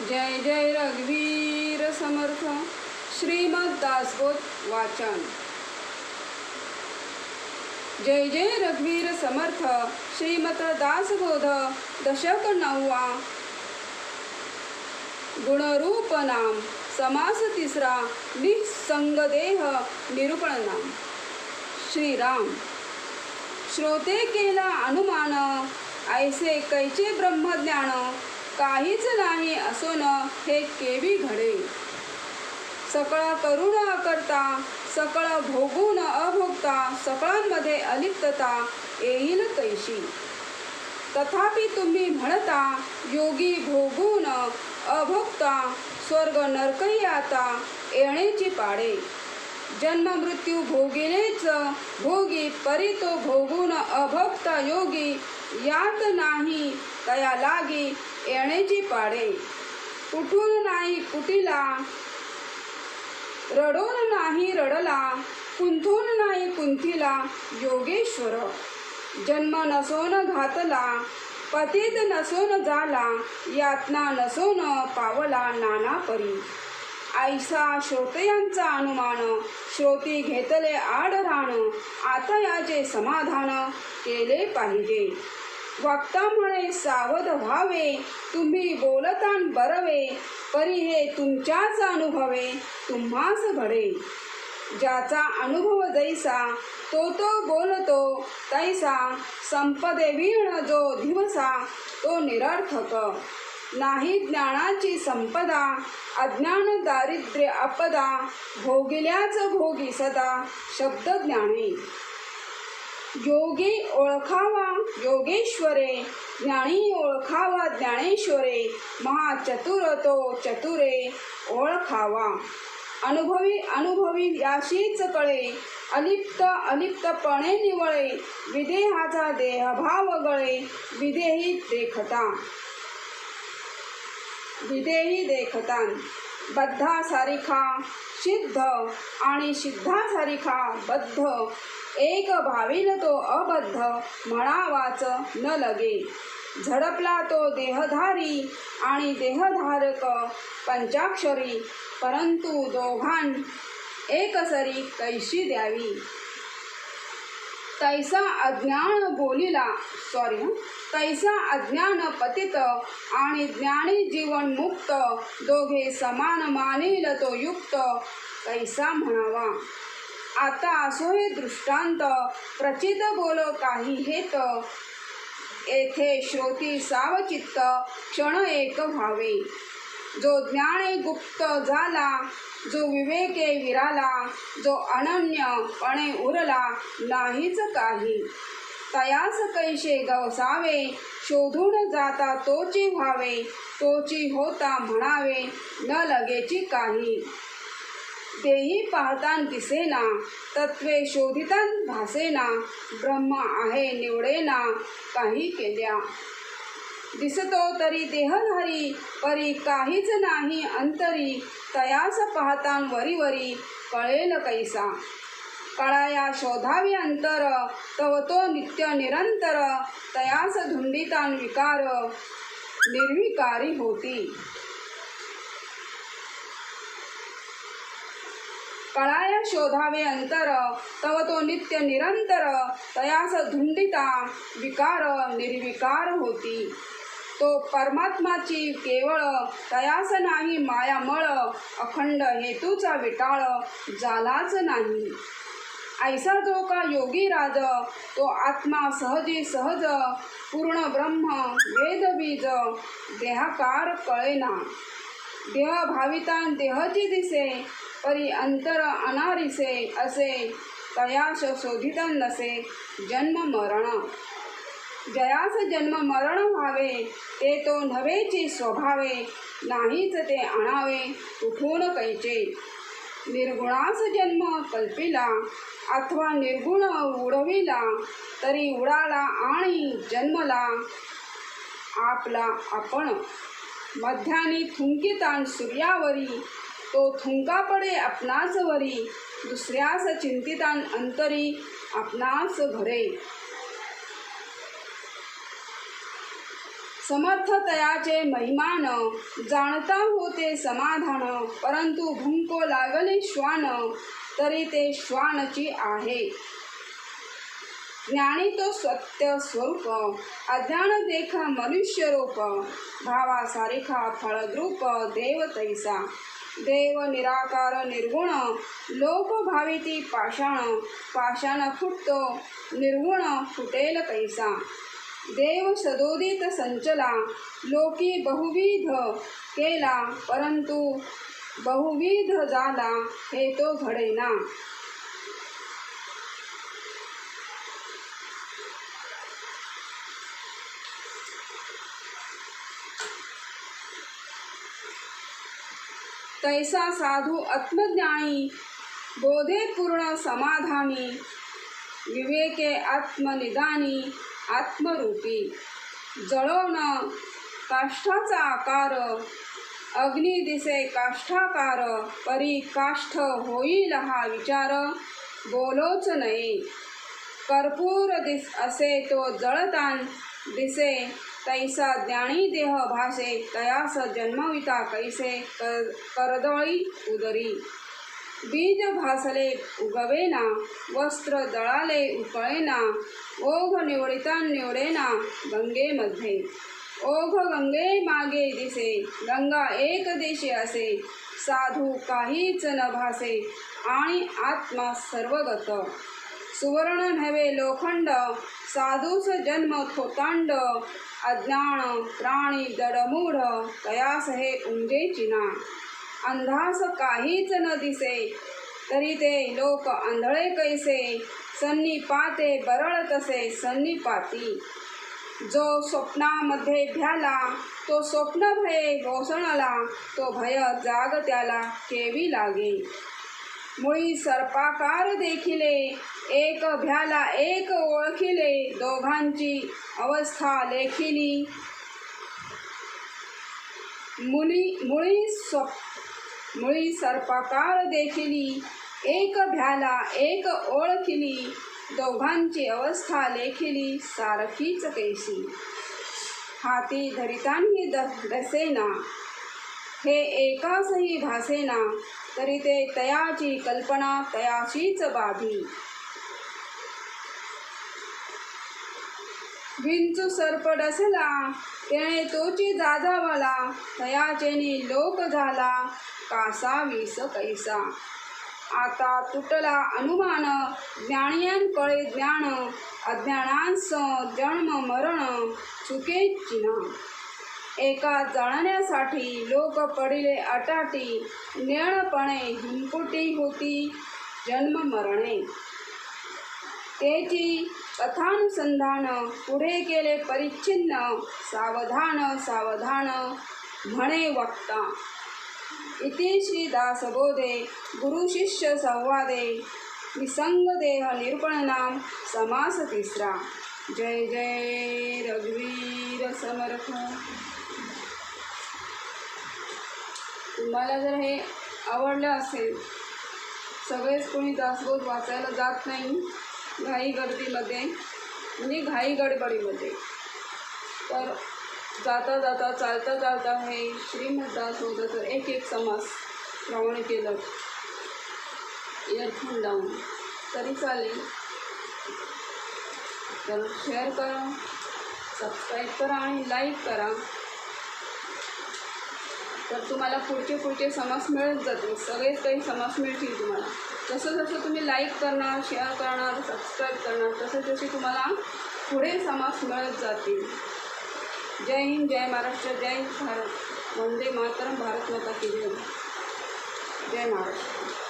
जय जय रघुवीर समर्थ श्रीमद दासबोध वाचन. जय जय रघुवीर समर्थ श्रीमत दासबोध दशक नववा. गुणरूप नाम समास तिसरा निसंग देह निरूपण नाम. श्रीराम श्रोते केला अनुमान ऐसे कैचे ब्रह्मज्ञान काहीच नाही असोन हे केवी घडे. सकळ करुण अकर्ता सकळ भोगून अभोगता सकळांमध्ये अलिप्तता येईल कैशी. तथापि तुम्ही म्हणता योगी भोगून अभोगता स्वर्ग नरकही आता येण्याची पाडे. जन्म मृत्यू भोगिनेच भोगी परी तो भोगून अभोगता योगी यात नाही तया लागी येण्याची पाडे कुठून नाही कुटीला. रडून नाही रडला. कुंथून नाही कुंथीला. योगेश्वर. जन्म नसोन घातला. पतित नसोन झाला. यातना नसोन पावला नाना परी ऐसा श्रोतयांचा अनुमान. श्रोती घेतले आडराण. आता याचे समाधान केले पाहिजे. वागता म्हणे सावध व्हावे. तुम्ही बोलतान बरवे परी हे तुमच्याच अनुभवे तुम्हास घडे ज्याचा अनुभव जैसा तो तो बोलतो. तैसा संपदे वीण जो दिवसा तो निरर्थक. नाही ज्ञानाची संपदा अज्ञान दारिद्र्य अपदा भोगिल्याच भोगी सदा शब्द ज्ञाने योगी ओळखावा योगेश्वरे. ज्ञानी ओळखावा ज्ञानेश्वरे. महाचतुर तो चतुरे. ओळखावा. अनुभवी अनुभवी याशीच कळे. अलिप्त अलिप्तपणे निवळे. विदेहाचा देहभाव गळे. विदेही देखता. विदेही देखतान बद्धासारिखा सिद्ध आणि सिद्धासारिखा बद्ध. एक भाविल तो अबद्ध म्हणावाच न लगे. झडपला तो देहधारी आणि देहधारक पंचाक्षरी परंतु दोघां एकसरी कैशी द्यावी. तैसा अज्ञान बोलिला. सॉरी तैसा अज्ञान पतित आणि ज्ञानी जीवन मुक्त. दोघे समान मानिल तो युक्त. तैसा म्हणावा आता असो हे दृष्टांत. प्रचित बोल काही हेत. येथे श्रोती सावचित्त क्षण एक व्हावे. जो ज्ञाने गुप्त झाला जो विवेके विराला जो अनन्यपणे उरला नाहीच काही. तयास कैसे गवसावे शोधून जाता तोची व्हावे तोची होता म्हणावे न लगेची काही. तेही पाहतान दिसेना तत्वे शोधितान भासेना ब्रह्म आहे निवडेना काही केल्या. दिसतो तरी देहधारी परी काहीच नाही अंतरी. तयास पाहता वरी वरी कळेल कैसा. कळाया शोधावी अंतर तव तो नित्य निरंतर. तयास धुंडितान विकार निर्विकारी होती. कळाया शोधावे अंतर तव तो नित्य निरंतर. तयास धुंडिता विकार निर्विकार होती. तो परमात्माची केवळ तयास नाही मायामळ अखंड हेतूचा विटाळ झालाच नाही. ऐसा जो का योगी राज तो आत्मा सहजी सहज पूर्ण ब्रह्म वेदबीज देहाकार कळेना. देह भावितान देहची दिसे परी अंतर अनारिसे असे तयास शोधित नसे जन्म मरण. जयास जन्म मरण व्हावे ते तो नव्हेची स्वभावे नाहीच ते आणावे उठून कैचे. निर्गुणास जन्म कल्पिला अथवा निर्गुण उडविला तरी उडाला आणि जन्मला. आपला आपण मध्यानी थुंकितान सूर्यावरी तो थुंका पडे आपणास वरी दुसऱ्यास चिंतितान अंतरी आपणास समर्थतयाचे महिमान जाणता होते समाधान परंतु भुंको लागले श्वान तरी ते श्वानची आहे. ज्ञानी तो सत्य स्वरूप अज्ञान देखा मनुष्य रूप भावा सारिखा फळद्रूप देव तैसा. देव निराकार निर्गुण लोक भाविती पाषाण पाषाण फुटतो निर्गुण फुटेल तैसा. देव सदोदित संचला लोकी बहुविध केला परंतु बहुविध झाला हे तो घडेना. तैसा साधू आत्मज्ञानी बोधे पूर्ण समाधानी विवेके आत्मनिदानी आत्मरूपी. जळवणं काष्ठाचा आकार अग्नी दिसे काष्ठाकार परी काष्ठ होईल हा विचार बोलोच नाही. कर्पूर दिस असे तो जळतान दिसे तैसा ज्ञानी देह भासे तयास जन्मविता कैसे कर करदळी उदरी. बीज भासले उगवेना वस्त्र दळाले उकळेना ओघ निवडिता निवडेना गंगेमध्ये. ओघ गंगे मागे दिसे गंगा एक देशे असे. साधू काहीच न भासे आणि आत्मा सर्वगत. सुवर्ण नव्हे लोखंड साधूस जन्म थोतांड. अज्ञान प्राणी दडमूढ कयास हे उंजे चिना अंधास काहीच न दिसे. तरी ते लोक आंधळे कैसे? सन्नी पाते बरळ तसे सन्नी पाती जो स्वप्नामध्ये भ्याला तो स्वप्न भये घोसणला तो भय जाग त्याला केवी लागे. मुळी सर्पाकार देखिले एक भ्याला एक ओळखिले दोघांची अवस्था लेखिली. मुली मुळी स्वप् मुळी सर्पाकार देखिली एक भ्याला एक ओळखिली दोघांची अवस्था लेखिली सारखीच कैशी हाती धरितांनी द दसेना हे एकासही भासेना तरी ते तयाची कल्पना तयाचीच बाधी. विंचू सर्प असला तेणे तोची जाधावाला तयाचेने लोक झाला कासा विस कैसा आता तुटला अनुमान ज्ञानियांकडे ज्ञान अज्ञानांस जन्म मरण चुके चिन्हा. एका जाणण्यासाठी लोक पडिले अटाटी नेणपणे हिंपुटी होती जन्म मरणे. तेची कथानुसंधान पुढे केले परिच्छिन्न. सावधान सावधान म्हणे वक्ता. इति श्री दासबोधे गुरुशिष्य संवादे. निसंग देह निरूपणनाम समास तिसरा. जय जय रघुवीर समर्थ. तुम्हाला जर हे आवडलं असेल सगळेच कोणी दासबोध वाचायला जात नाही. घाई गर्दीमध्ये म्हणजे घाई गडबडीमध्ये तर जाता जाता चालता चालता हे श्रीमद दासबोधाचं एक एक समास श्रवण केलं. इयरफोन लावून. तरी चालेल. तर शेअर करा सबस्क्राईब करा आणि लाईक करा. तर तुम्हाला पुढचे पुढचे समास मिळत जातील. सगळेच काही समास मिळतील तुम्हाला. जसं जसं तुम्ही लाईक करणार शेअर करणार सबस्क्राईब करणार तसं तसे तुम्हाला पुढे समास मिळत जातील. जय हिंद जय महाराष्ट्र जय भारत. वंदे मातरम भारत माता की जय. जय महाराष्ट्र.